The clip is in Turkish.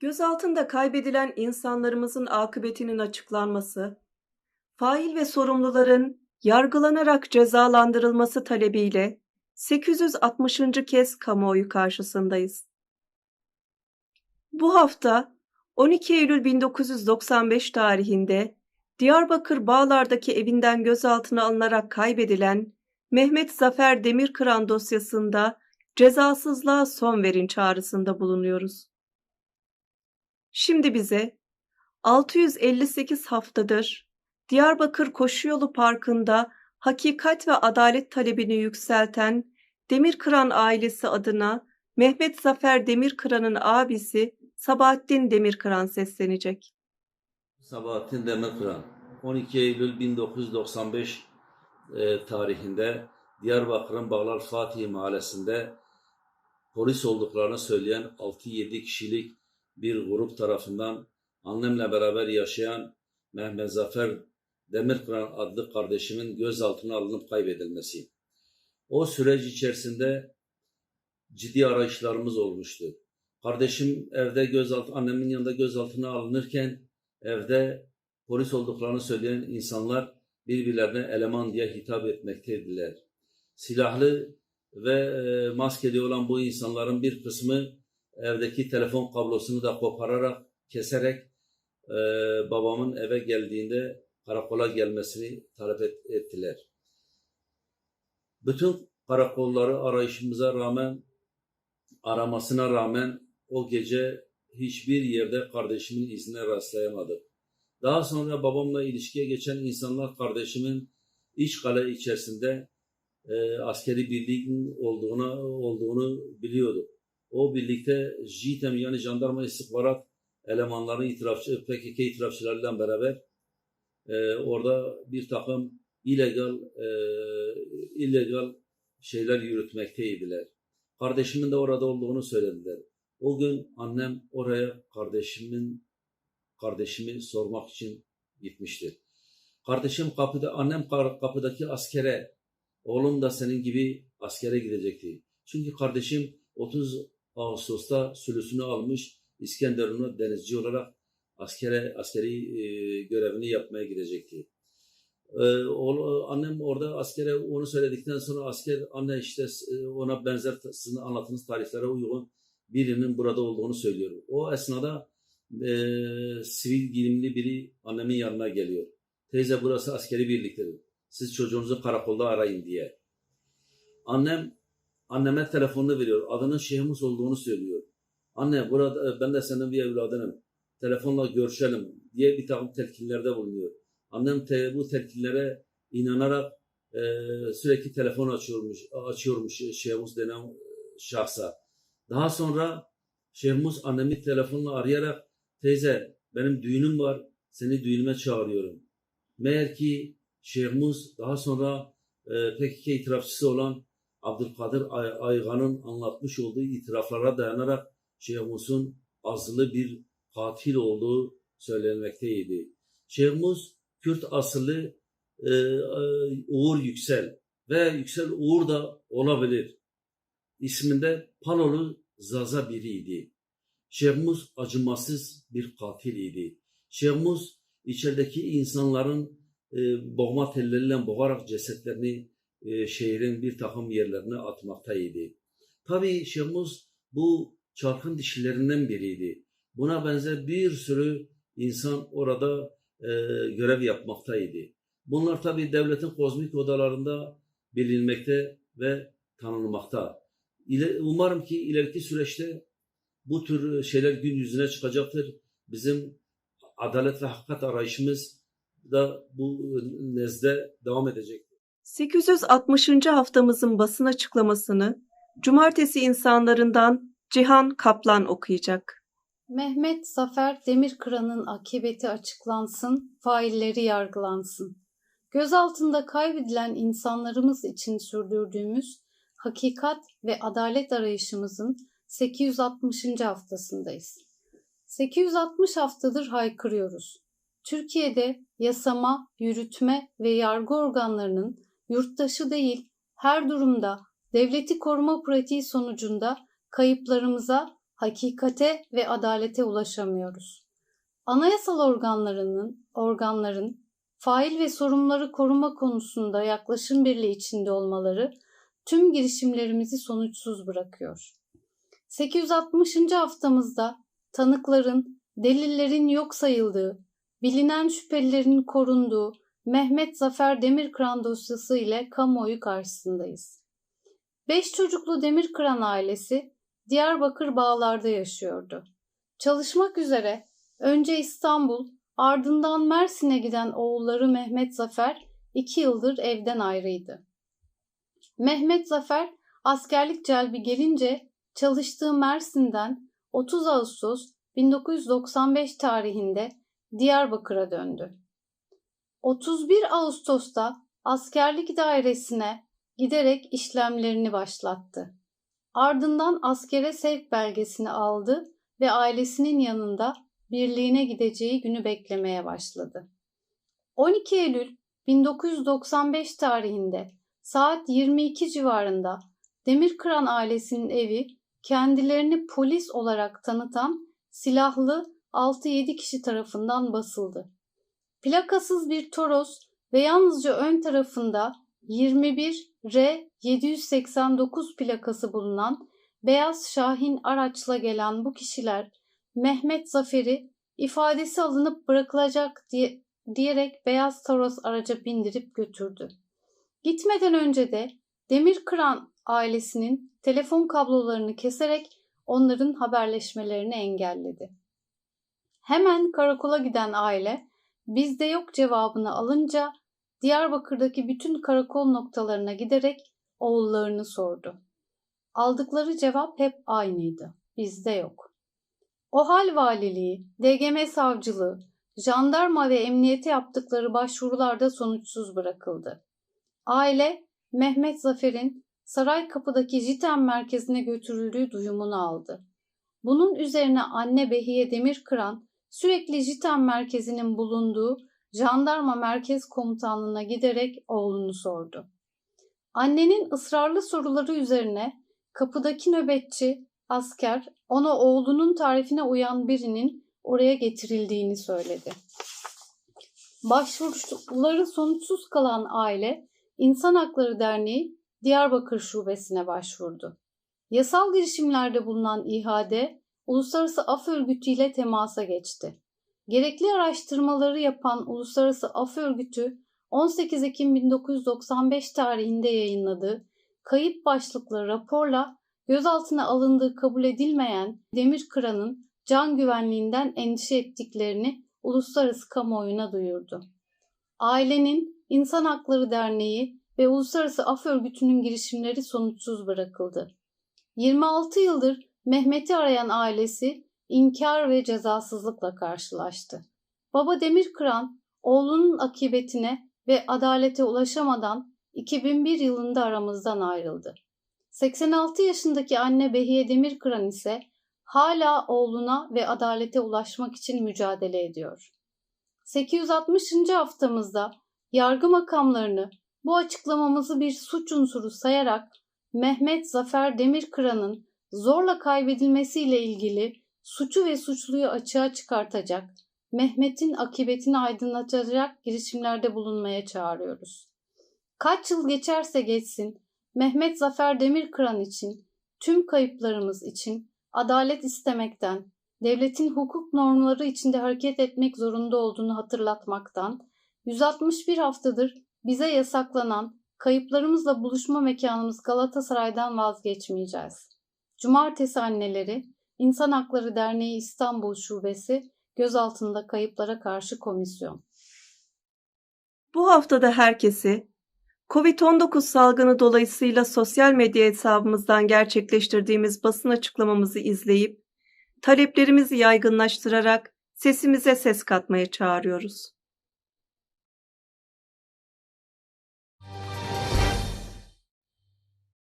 Gözaltında kaybedilen insanlarımızın akıbetinin açıklanması, fail ve sorumluların yargılanarak cezalandırılması talebiyle 860. kez kamuoyu karşısındayız. Bu hafta 12 Eylül 1995 tarihinde Diyarbakır Bağlar'daki evinden gözaltına alınarak kaybedilen Mehmet Zafer Demirkıran dosyasında cezasızlığa son verin çağrısında bulunuyoruz. Şimdi bize 658 haftadır Diyarbakır Koşuyolu Parkı'nda hakikat ve adalet talebini yükselten Demirkıran ailesi adına Mehmet Zafer Demirkıran'ın abisi Sabahattin Demirkıran seslenecek. Sabahattin Demirkıran 12 Eylül 1995 e, tarihinde Diyarbakır'ın Bağlar Fatih Mahallesi'nde polis olduklarını söyleyen 6-7 kişilik bir grup tarafından annemle beraber yaşayan Mehmet Zafer Demirkıran adlı kardeşimin gözaltına alınıp kaybedilmesi. O süreç içerisinde ciddi arayışlarımız olmuştu. Kardeşim evde gözaltı, annemin yanında gözaltına alınırken evde polis olduklarını söyleyen insanlar birbirlerine eleman diye hitap etmekteydiler. Silahlı ve e, maskeli olan bu insanların bir kısmı evdeki telefon kablosunu da kopararak, keserek e, babamın eve geldiğinde karakola gelmesini talep et, ettiler. Bütün karakolları arayışımıza rağmen, aramasına rağmen o gece hiçbir yerde kardeşimin izine rastlayamadık. Daha sonra babamla ilişkiye geçen insanlar kardeşimin iç kale içerisinde e, askeri birliğin olduğuna olduğunu biliyordu. O birlikte JITEM yani Jandarma İstihbarat elemanları itirafçı, PKK itirafçılarıyla beraber e, orada bir takım illegal e, illegal şeyler yürütmekteydiler. Kardeşimin de orada olduğunu söylediler. O gün annem oraya kardeşimin kardeşimi sormak için gitmiştir. Kardeşim kapıda, annem kapıdaki askere, oğlum da senin gibi askere gidecekti. Çünkü kardeşim 30 Ağustos'ta sülüsünü almış İskenderun'a denizci olarak askere askeri e, görevini yapmaya gidecekti. E, o, annem orada askere onu söyledikten sonra asker anne işte e, ona benzer sizin anlattığınız tarihlere uygun birinin burada olduğunu söylüyor. O esnada e, sivil giyimli biri annemin yanına geliyor. Teyze burası askeri birliktir. Siz çocuğunuzu karakolda arayın diye. Annem anneme telefonunu veriyor. Adının Şehmus olduğunu söylüyor. Anne burada ben de senin bir evladınım. Telefonla görüşelim diye bir takım telkinlerde bulunuyor. Annem te, bu telkinlere inanarak e, sürekli telefon açıyormuş, açıyormuş Şehmus denen şahsa. Daha sonra Şehmus annemi telefonla arayarak teyze benim düğünüm var seni düğünüme çağırıyorum. Meğer ki Şehmus daha sonra e, PKK itirafçısı olan Abdülkadir Ay Aygan'ın anlatmış olduğu itiraflara dayanarak Şehmus'un azılı bir katil olduğu söylenmekteydi. Şehmus Kürt asıllı e, e, Uğur Yüksel ve Yüksel Uğur da olabilir. İsminde Palolu Zaza biriydi. Şehmus acımasız bir katil idi. Şehmus içerideki insanların e, boğma telleriyle boğarak cesetlerini e, şehrin bir takım yerlerine atmaktaydı. Tabii Şehmus bu çarkın dişilerinden biriydi. Buna benzer bir sürü insan orada e, görev yapmaktaydı. Bunlar tabii devletin kozmik odalarında bilinmekte ve tanınmakta. Umarım ki ileriki süreçte bu tür şeyler gün yüzüne çıkacaktır. Bizim adalet ve hakikat arayışımız da bu nezde devam edecek. 860. haftamızın basın açıklamasını Cumartesi insanlarından Cihan Kaplan okuyacak. Mehmet Zafer Demirkıran'ın akıbeti açıklansın, failleri yargılansın. Gözaltında kaybedilen insanlarımız için sürdürdüğümüz hakikat ve adalet arayışımızın 860. haftasındayız. 860 haftadır haykırıyoruz. Türkiye'de yasama, yürütme ve yargı organlarının yurttaşı değil, her durumda devleti koruma pratiği sonucunda kayıplarımıza hakikate ve adalete ulaşamıyoruz. Anayasal organlarının, organların fail ve sorumluları koruma konusunda yaklaşım birliği içinde olmaları tüm girişimlerimizi sonuçsuz bırakıyor. 860. haftamızda tanıkların, delillerin yok sayıldığı, bilinen şüphelilerin korunduğu Mehmet Zafer Demirkıran dosyası ile kamuoyu karşısındayız. Beş çocuklu Demirkıran ailesi Diyarbakır bağlarda yaşıyordu. Çalışmak üzere önce İstanbul, ardından Mersin'e giden oğulları Mehmet Zafer iki yıldır evden ayrıydı. Mehmet Zafer askerlik celbi gelince çalıştığı Mersin'den 30 Ağustos 1995 tarihinde Diyarbakır'a döndü. 31 Ağustos'ta askerlik dairesine giderek işlemlerini başlattı. Ardından askere sevk belgesini aldı ve ailesinin yanında birliğine gideceği günü beklemeye başladı. 12 Eylül 1995 tarihinde saat 22 civarında Demirkıran ailesinin evi kendilerini polis olarak tanıtan silahlı 6-7 kişi tarafından basıldı. Plakasız bir Toros ve yalnızca ön tarafında 21 R 789 plakası bulunan beyaz Şahin araçla gelen bu kişiler Mehmet Zafer'i ifadesi alınıp bırakılacak diye, diyerek beyaz Toros araca bindirip götürdü. Gitmeden önce de Demirkıran ailesinin telefon kablolarını keserek onların haberleşmelerini engelledi. Hemen karakola giden aile bizde yok cevabını alınca Diyarbakır'daki bütün karakol noktalarına giderek oğullarını sordu. Aldıkları cevap hep aynıydı. Bizde yok. OHAL valiliği, DGM savcılığı, jandarma ve emniyete yaptıkları başvurularda sonuçsuz bırakıldı. Aile Mehmet Zafer'in Saraykapı'daki JITEM merkezine götürüldüğü duyumunu aldı. Bunun üzerine anne Behiye Demirkıran sürekli JITEM merkezinin bulunduğu jandarma merkez komutanlığına giderek oğlunu sordu. Annenin ısrarlı soruları üzerine kapıdaki nöbetçi asker ona oğlunun tarifine uyan birinin oraya getirildiğini söyledi. Başvuruları sonuçsuz kalan aile İnsan Hakları Derneği Diyarbakır Şubesi'ne başvurdu. Yasal girişimlerde bulunan İHA'de Uluslararası Af Örgütü ile temasa geçti. Gerekli araştırmaları yapan Uluslararası Af Örgütü 18 Ekim 1995 tarihinde yayınladığı kayıp başlıklı raporla gözaltına alındığı kabul edilmeyen Demirkıran'ın can güvenliğinden endişe ettiklerini uluslararası kamuoyuna duyurdu. Ailenin İnsan Hakları Derneği ve Uluslararası Af Örgütü'nün girişimleri sonuçsuz bırakıldı. 26 yıldır Mehmet'i arayan ailesi inkar ve cezasızlıkla karşılaştı. Baba Demirkıran oğlunun akıbetine ve adalete ulaşamadan 2001 yılında aramızdan ayrıldı. 86 yaşındaki anne Behiye Demirkıran ise hala oğluna ve adalete ulaşmak için mücadele ediyor. 860. haftamızda yargı makamlarını bu açıklamamızı bir suç unsuru sayarak Mehmet Zafer Demirkıran'ın zorla kaybedilmesiyle ilgili suçu ve suçluyu açığa çıkartacak, Mehmet'in akıbetini aydınlatacak girişimlerde bulunmaya çağırıyoruz. Kaç yıl geçerse geçsin, Mehmet Zafer Demirkıran için, tüm kayıplarımız için adalet istemekten, devletin hukuk normları içinde hareket etmek zorunda olduğunu hatırlatmaktan, 161 haftadır bize yasaklanan kayıplarımızla buluşma mekanımız Galatasaray'dan vazgeçmeyeceğiz. Cumartesi anneleri, İnsan Hakları Derneği İstanbul Şubesi, gözaltında kayıplara karşı komisyon. Bu haftada herkesi COVID-19 salgını dolayısıyla sosyal medya hesabımızdan gerçekleştirdiğimiz basın açıklamamızı izleyip taleplerimizi yaygınlaştırarak sesimize ses katmaya çağırıyoruz.